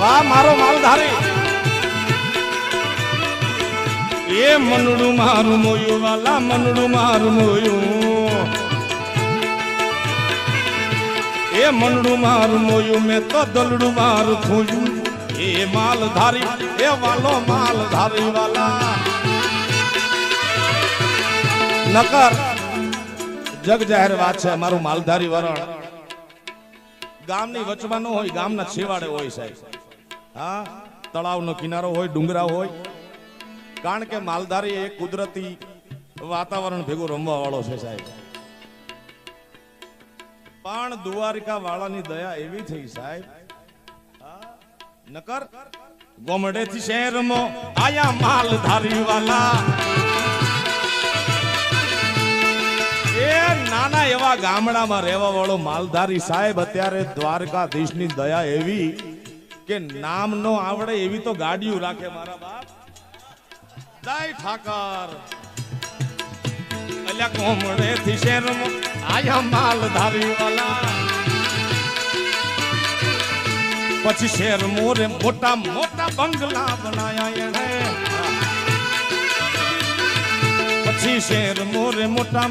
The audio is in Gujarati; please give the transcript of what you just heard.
વાહ, મારો માલધારી. એ મનડું મારું મોયું, વાલા મનડું મારું મોયું. એ મનડું મારું મોયું, મેં તો દલડું મારું થયું. એ માલધારી, એ વાલો માલધારી, વાલા. નકર જગ જાહેર વાત છે, મારું માલધારી વરણ. ગામની વચમાં ન હોય, ગામના છેવાડે હોય સાહેબ. હા? તળાવનો કિનારો હોય ડુંગરા હોય. કારણ કે માલધારી એ કુદરતી વાતાવરણ ભેગું રમવા વાળો છે સાહેબ. પણ દ્વારિકા વાળાની દયા એવી થઈ સાહેબ. નકર ગોમડેથી શહેરમાં આયા માલધારી વાલા નાના એવા ગામડામાં રહેવા વાળો માલધારી સાહેબ અત્યારે દ્વારકાધીશની દયા એવી કે નામ નો આવડે એવી તો ગાડીઓ રાખે મારા બાપ. જય ઠાકર. આયા માલધારી પછી શેર મોરે મોટા મોટા બંગલા બનાયા એને પછી શેર મોરે મોટા